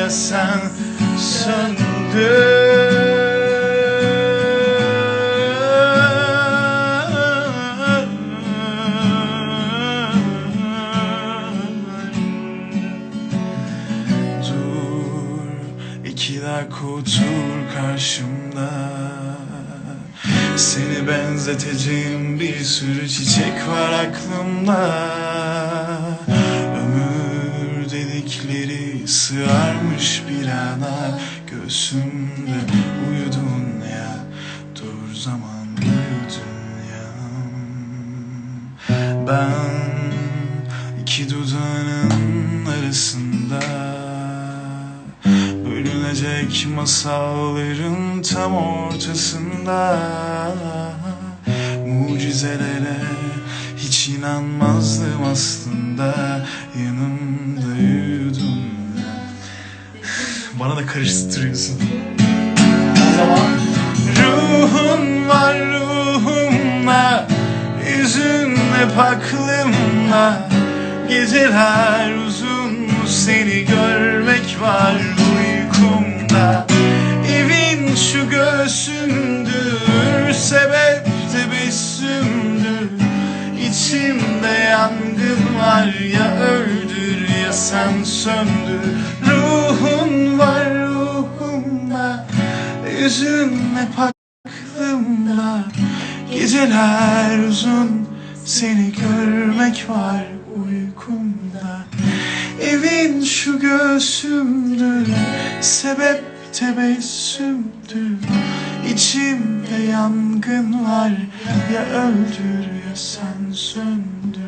ya sen söndün. Dur iki dakika otur karşımda. Seni benzeteceğim bir sürü çiçek var aklımda Dedikleri sığarmış bir ana Göğsümde uyudun ya Dur zaman uyudun ya. Ben iki dudağının arasında Bölünecek masalların tam ortasında Mucizelere hiç inanmazdım aslında Bana da karıştırıyorsun. O zaman Ruhun var ruhumla Yüzün hep aklımda Geceler uzun seni görmek var uykumda. Evin şu göğsümdür Sebep tebessümdür. İçimde yangın var ya öldür ya sen söndür. Ruhun Yüzün hep aklımda Geceler uzun. Seni görmek var uykumda. Evin şu göğsümdür Sebep tebessümdür İçimde yangın var Ya öldür ya sen söndür